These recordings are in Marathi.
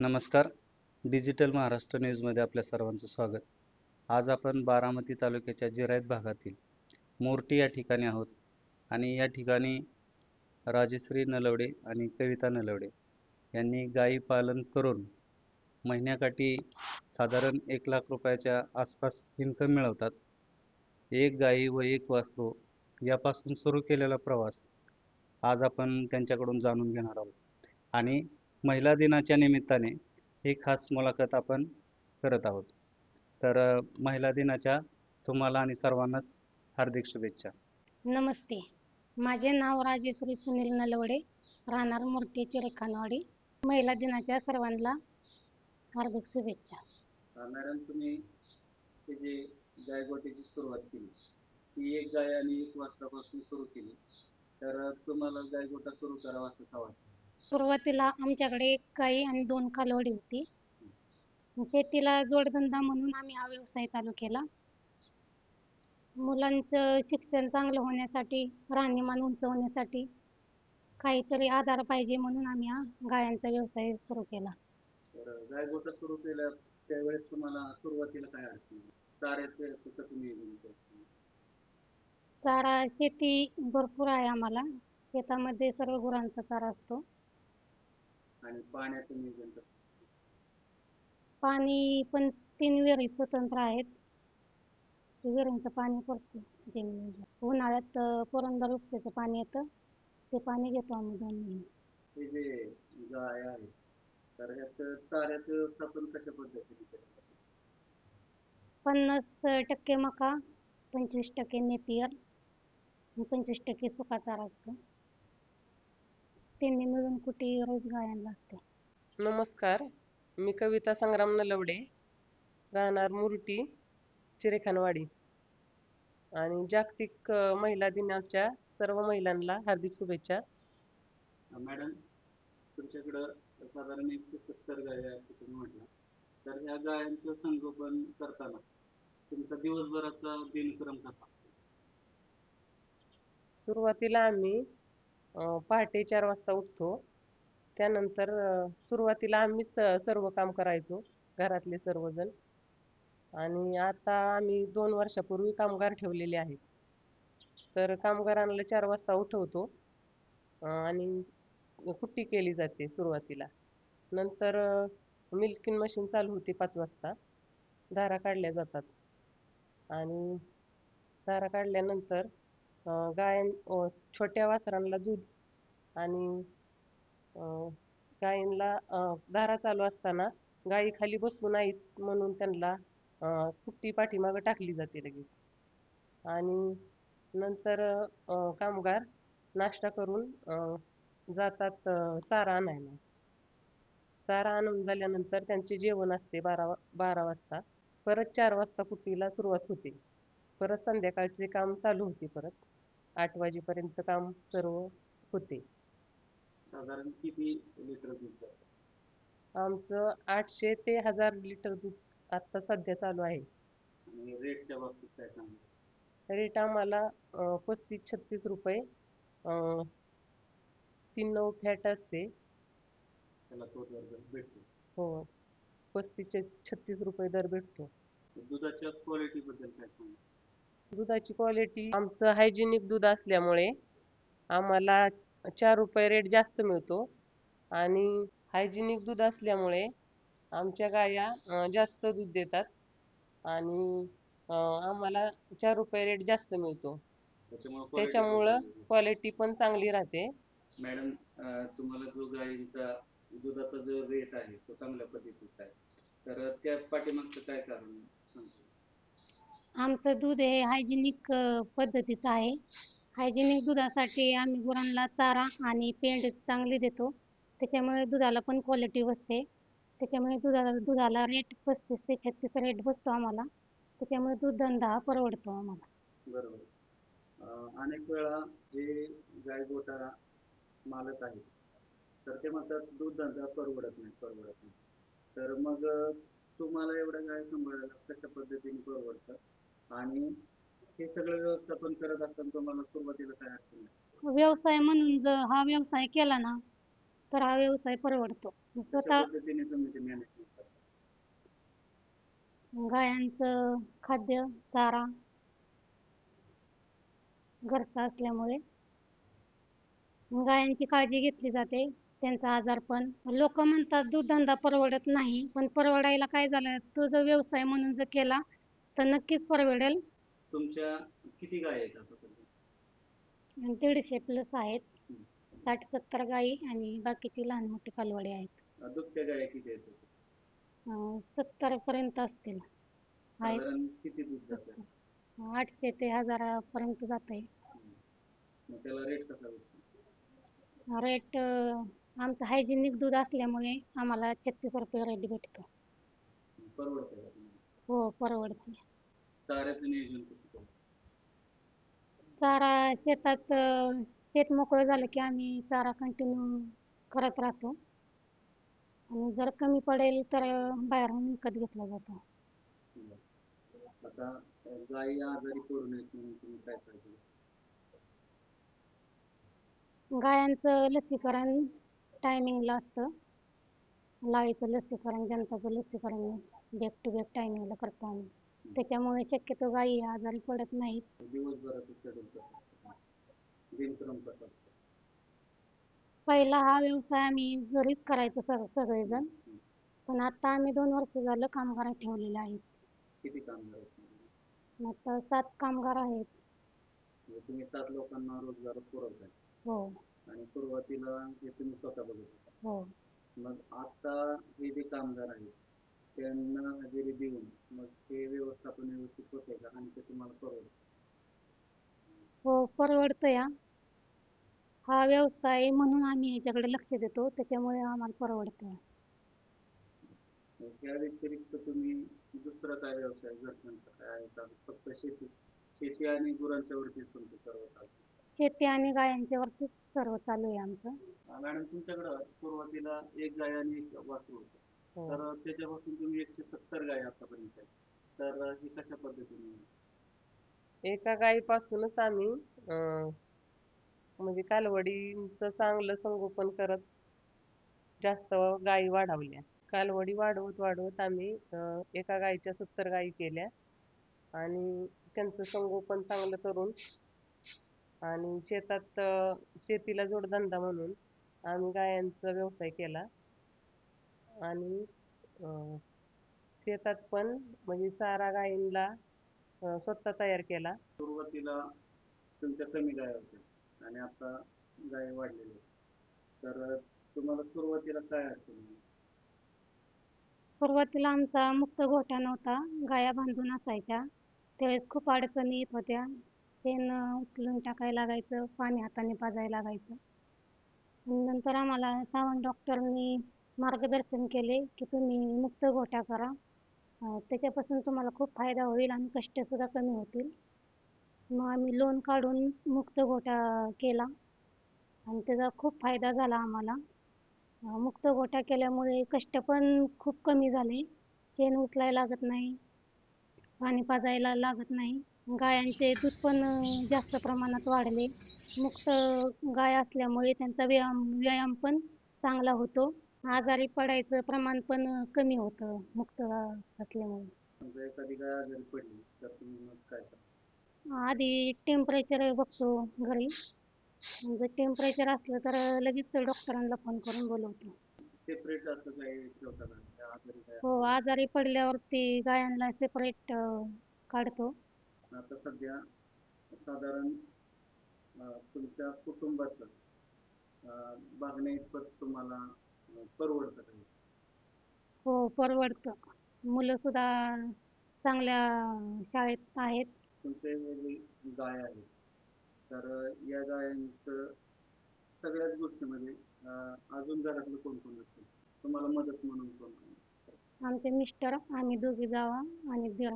नमस्कार. डिजिटल महाराष्ट्र न्यूजमध्ये आपल्या सर्वांचं स्वागत. आज आपण बारामती तालुक्याच्या जिरायत भागातील मोर्टी या ठिकाणी आहोत आणि या ठिकाणी राजश्री नलवडे आणि कविता नलवडे यांनी गायी पालन करून महिन्याकाठी साधारण एक लाख रुपयाच्या आसपास इन्कम मिळवतात. एक गायी व एक वासरू यापासून सुरू केलेला प्रवास आज आपण त्यांच्याकडून जाणून घेणार आहोत. आणि महिला दिनाच्या निमित्ताने ही खास मुलाखत आपण करत आहोत. तर महिला दिनाच्या तुम्हाला आणि सर्वांनाच हार्दिक शुभेच्छा. नमस्ते. माझे नाव राजेश्री सुनील नलवडे राहणार मूर्ती चिरेखानवाडी महिला दिनाच्या सर्वांना हार्दिक शुभेच्छा. मॅडम तुम्ही ही जी गायगोटीची सुरुवात केली ती एक गाय आणि एक वासरापासून सुरू केली. तर तुम्हाला गायगोटा सुरू करावा असं का वाटतं सुरुवातीला आमच्याकडे एक गाई आणि दोन कालवडी होती. शेतीला जोडधंदा म्हणून आम्ही हा व्यवसाय चालू केला. मुलांचं शिक्षण चांगलं होण्यासाठी राहणीमान उंचवण्यासाठी काहीतरी आधार पाहिजे म्हणून आम्ही हा गायांचा व्यवसाय सुरू केला. तर गायगोटा सुरू केला त्यावेळेस तुम्हाला सुरुवातीला काय अडचण आली? चाऱ्याचं याचं कसं नियोजन केलं तुम्ही? चारा शेती भरपूर आहे आम्हाला. शेतामध्ये सर्व गुरांचा चारा असतो. आणि पाण्याचं नियोजन कसं? पाणी पण तीन विहिरी स्वतंत्र आहेत. विहिरींचं पाणी पडतं जमिनीला. उन्हाळ्यात पुरंदर उपसेचं पाणी येतं. ते पाणी घेतो आम्ही दोन महिने हे जे गाय आहे तर ह्याचं चाऱ्याचं व्यवस्थापन कशा पद्धतीने केलं? पन्नास टक्के मका पंचवीस टक्के नेपियर आणि पंचवीस टक्के सुका चारा असतो. त्यांनी मिळून कुठे रोज गायांना असते नमस्कार मी कविता संग्राम नलवडे राहणार मुरटी चिरेखानवाडी. आणि जागतिक महिला दिनाच्या सर्व महिलांना हार्दिक शुभेच्छा. मॅडम तुमच्याकडं साधारण एकशे सत्तर गाय असं तुम्ही म्हटलं. तर ह्या गायांचं संगोपन करताना तुमचा दिवसभराचा दिनक्रम कसा असतो? सुरुवातीला आम्ही पहाटे चार वाजता उठतो. त्यानंतर सुरुवातीला आम्हीच स- सर्व काम करायचो घरातले सर्वजण. आणि आता आम्ही दोन वर्षापूर्वी कामगार ठेवलेले आहेत. तर कामगारांना चार वाजता उठवतो. आणि कुट्टी केली जाते सुरुवातीला. नंतर मिल्किंग मशीन चालू होते पाच वाजता. धारा काढल्या जातात. आणि धारा काढल्यानंतर अ, गाय छोट्या वासरांना दूध आणि अ, गायींना धारा चालू असताना गायी खाली बसू नाहीत म्हणून त्यांना कुट्टी पाठीमागं टाकली जाते लगेच. आणि नंतर कामगार नाश्ता करून जातात चारा आणायला. चारा आणून झाल्यानंतर त्यांचे जेवण असते बारा वा- बारा वाजता. परत चार वाजता कुट्टीला सुरुवात होते. परत संध्याकाळचे काम चालू होते परत. आठ वाजेपर्यंत काम सर्व होते. साधारण किती लिटर दूध आमचं आठशे ते हजार लिटर दूध आत्ता सध्या चालू आहे. आणि रेटच्या बाबतीत काय सांगा रेट आम्हाला पस्तीस छत्तीस रुपये अं, तीन नऊ फॅट असते. त्याला भेटतो. हो पस्तीस छत्तीस रुपये दर भेटतो. दुधाच्या क्वालिटी बद्दल काय सांगा दुधाची क्वालिटी आमचं हायजेनिक दूध असल्यामुळे आम्हाला चार रुपये रेट जास्त मिळतो. आणि हायजेनिक दूध असल्यामुळे आमच्या गाया जास्त दूध देतात. आणि आम्हाला चार रुपये रेट जास्त मिळतो. त्याच्यामुळे क्वालिटी पण चांगली राहते. मॅडम तुम्हाला जो गायींचा दुधाचा जो रेट आहे तो चांगल्या पद्धतीचा आहे. तर त्या पाठीमागचं काय कारण सांगतो आमचं दूध हे हायजेनिक पद्धतीचं आहे. हायजेनिक दुधासाठी आम्ही गुरांना चारा आणि पेंड चांगली देतो. त्याच्यामुळे दुधाला पण क्वालिटी बसते. त्याच्यामुळे दुधाला दुधाला रेट पस्तीस ते छत्तीस रेट बसतो आम्हाला. त्याच्यामुळे दूध धंदा हा परवडतो आम्हाला. बरोबर. अनेक वेळा जे गाय गोटा मालक आहेत तर ते म्हणतात दूध धंदा परवडत नाही परवडत नाही. तर मग तुम्हाला एवढ्या गाय सांभाळायला कशा पद्धतीने परवडतं? आणि हे सगळं व्यवस्थापन करत असताना तुम्हाला सुरुवातीला काय अडचण? व्यवसाय म्हणून जर हा व्यवसाय केला ना तर हा व्यवसाय परवडतो. स्वतः पद्धतीने तुम्ही ते मॅनेजमेंट करता. गायांचं खाद्य चारा घरचा असल्यामुळे गायांची काळजी घेतली जाते त्यांचा आजारपण लोक म्हणतात दूध धंदा परवडत नाही. पण परवडायला काय झालं? तो जर व्यवसाय म्हणून जर केला तर नक्कीच परवडेल. तुमच्या किती गाय आहेत आता सध्या? आणि दीडशे प्लस आहेत. साठ सत्तर गायी आणि बाकीची लहान मोठी कालवडी आहेत. अं, दुभत्या गाय किती आहेत? अं, सत्तर पर्यंत असतील. आहेत. साधारण किती दूध जातं आठशे ते हजारापर्यंत जात आहे. मग त्याला रेट कसा भेटतो? रेट आमचं हायजेनिक दूध असल्यामुळे आम्हाला छत्तीस रुपये रेट भेटतो. का? तुम्हाला हो परवडते. चाऱ्याचं नियोजन कसं करतो चारा शेतात अं, शेत मोकळं झालं की आम्ही चारा कंटिन्यू करत राहतो. आणि जर कमी पडेल तर अं, बाहेरून विकत घेतला जातो. आता अं, गायी आजारी पडू नयेत म्हणून तुम्ही काय काळजी घेता? गायांचं लसीकरण टायमिंगला असतं. लाळीचं लसीकरण जनताचं लसीकरण बॅक टू बॅक टायमिंगला करतो आम्ही. त्याच्यामुळे शक्यतो गायी आजारी पडत नाहीत. दिवसभराचं शेड्यूल कसं असतं. दिनक्रम कसा असतो. पहिला हा व्यवसाय आम्ही घरीच करायचो सग सगळेजण. पण आता आम्ही दोन वर्ष झालं कामगार ठेवलेले आहेत. किती? आता सात कामगार आहेत. म्हणजे तुम्ही सात लोकांना रोजगार पुरवताय. हो. आणि सुरुवातीला हे तुम्ही स्वतः बघत होता हो. मग आता हे जे कामगार आहेत त्यांना हजेरी देऊन मग ते व्यवस्थापन व्यवस्थित होते का? आणि ते तुम्हाला परवडतं हो परवडतं या हा व्यवसाय म्हणून आम्ही याच्याकडे लक्ष देतो. त्याच्यामुळे आम्हाला परवडतं त्या व्यतिरिक्त तुम्ही दुसरा काय व्यवसाय घरच्यांचा काय आहे का फक्त शेती शेती आणि गुरांच्या वरतीच तुमचं सर्व चालतं. शेती आणि गायांच्या वरतीच. सर्व चालू आहे आमचं. अं, मॅडम तुमच्याकडं सुरुवातीला एक गाय आणि एक वासरू होतं. हो. तर त्याच्यापासून तुम्ही एकशे सत्तर गाय आतापर्यंत तर हे कशा पद्धतीने एका गायीपासूनच आम्ही अं, म्हणजे कालवडीचं चांगलं संगोपन करत जास्त गायी वाढवल्या. कालवडी वाढवत वाढवत आम्ही अं, एका गायीच्या सत्तर गायी केल्या. आणि त्यांचं संगोपन चांगलं करून आणि शेतात शेतीला जोडधंदा म्हणून आम्ही गायांचा व्यवसाय केला. आणि शेतात पण म्हणजे चारा गायींना स्वतः तयार केला. सुरुवातीला तुमच्या कमी गाय होत्या आणि आता गाय वाढलेल्या आहेत. तर तुम्हाला सुरुवातीला काय अडचण आली? सुरुवातीला आमचा मुक्त गोठा नव्हता. गाया बांधून असायच्या. त्यावेळेस खूप अडचणी येत होत्या. शेण उचलून टाकायला लागायचं पाणी हाताने पाजायला लागायचं. नंतर आम्हाला सावंत डॉक्टरनी मार्गदर्शन केले की तुम्ही मुक्त गोठा करा. त्याच्यापासून तुम्हाला खूप फायदा होईल आणि कष्टसुद्धा कमी होतील. मग आम्ही लोन काढून मुक्त गोठा केला आणि त्याचा खूप फायदा झाला आम्हाला. मुक्त गोठा केल्यामुळे कष्ट पण खूप कमी झाले. शेण उचलायला लागत नाही पाणी पाजायला लागत नाही. गायांचे दूध पण जास्त प्रमाणात वाढले. मुक्त गाय असल्यामुळे त्यांचा व्यायाम व्यायाम पण चांगला होतो. आजारी पडायचं प्रमाण पण कमी होतं मुक्त असल्यामुळे. समजा एखादी गाय आजारी पडली तर तुम्ही मग काय करता? आधी टेम्परेचर बघतो घरी. जर टेम्परेचर असलं तर लगेच डॉक्टरांना फोन करून बोलवतो. सेपरेट हो आजारी पडल्यावरती गायांना सेपरेट काढतो. आता सध्या साधारण तुमच्या कुटुंबाचं बघण्या इतपत तुम्हाला परवडतं का हे? परवडतं. मुलं सुद्धा चांगल्या शाळेत आहेत. तुमचे जे गाय आहेत. तर या गायांचं सगळ्याच गोष्टीमध्ये अजून घरातलं कोण कोण असतं? तुम्हाला मदत म्हणून कोण कोण? आमचे मिस्टर आम्ही दोघी जावा आणि दीर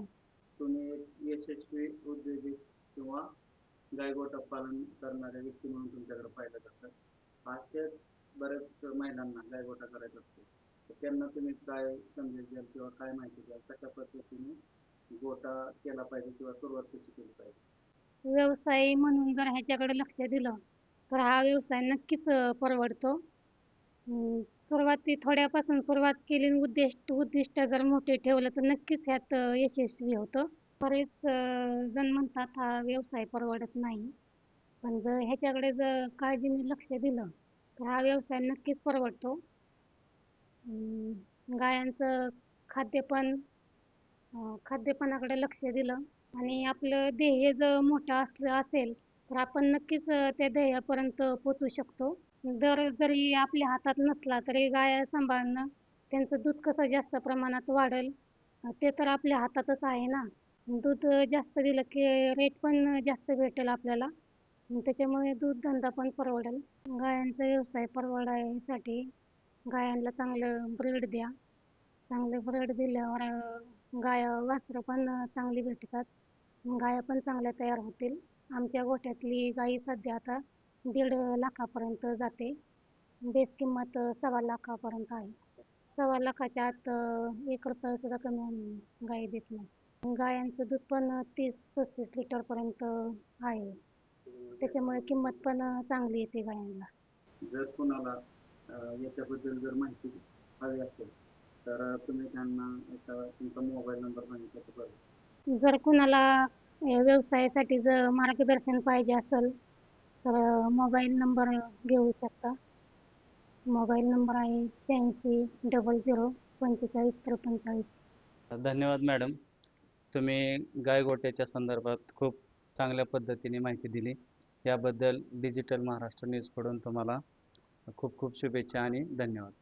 तुम्ही एक यशस्वी उद्योजक किंवा गायगोटा पालन करणाऱ्या व्यक्ती म्हणून तुमच्याकडे पाहिलं जातं. अशाच बऱ्याच महिलांना गायगोटा करायचा असतो. तर त्यांना तुम्ही काय संदेश द्याल किंवा काय माहिती द्याल? कशा पद्धतीने गोटा केला पाहिजे किंवा सुरुवात कशी केली पाहिजे? व्यवसाय म्हणून जर ह्याच्याकडे लक्ष दिलं तर हा व्यवसाय नक्कीच परवडतो. सुरुवाती थोड्यापासून सुरुवात केली उद्दिष्ट उद्दिष्ट जर मोठे ठेवलं तर नक्कीच ह्यात यशस्वी होतं. बरेच जण म्हणतात हा व्यवसाय परवडत नाही. पण जर ह्याच्याकडे जर काळजीने लक्ष दिलं तर हा व्यवसाय नक्कीच परवडतो. गायांचं खाद्य पण खाद्यपणाकडे लक्ष दिलं आणि आपलं ध्येय जर मोठं असलं असेल तर आपण नक्कीच त्या ध्येयापर्यंत पोचू शकतो. दर जरी आपल्या हातात नसला तरी गाय सांभाळणं त्यांचं दूध कसं जास्त प्रमाणात वाढेल ते तर आपल्या हातातच आहे ना. दूध जास्त दिलं की रेट पण जास्त भेटेल आपल्याला. त्याच्यामुळे दूध धंदा पण परवडेल. गायांचा व्यवसाय परवडायसाठी गायांना चांगलं ब्रीड द्या. चांगलं ब्रीड दिल्यावर गाय वासरं पण चांगली भेटतात. गाया पण चांगल्या तयार होतील. आमच्या गोठ्यातली गाई सध्या आता दीड लाखापर्यंत जाते. बेस किंमत सव्वा लाखापर्यंत आहे. सव्वा लाखाच्या आत एक रुपया सुद्धा कमी गाई देत नाही. गायांचं दूध पण तीस पस्तीस लिटरपर्यंत आहे. त्याच्यामुळे किंमत पण चांगली येते गायांना. जर कोणाला याच्याबद्दल जर माहिती हवी असेल तर तुम्ही त्यांना एका तुमचा मोबाईल नंबर सांगितला तर जर कुणाला व्यवसायासाठी जर मार्गदर्शन पाहिजे असेल तर मोबाईल नंबर घेऊ शकता. मोबाईल नंबर आहे शहाऐंशी डबल झिरो पंचेचाळीस त्रेपंचाळीस धन्यवाद मॅडम. तुम्ही गायगोट्याच्या संदर्भात खूप चांगल्या पद्धतीने माहिती दिली. याबद्दल डिजिटल महाराष्ट्र न्यूजकडून तुम्हाला खूप खूप शुभेच्छा आणि धन्यवाद.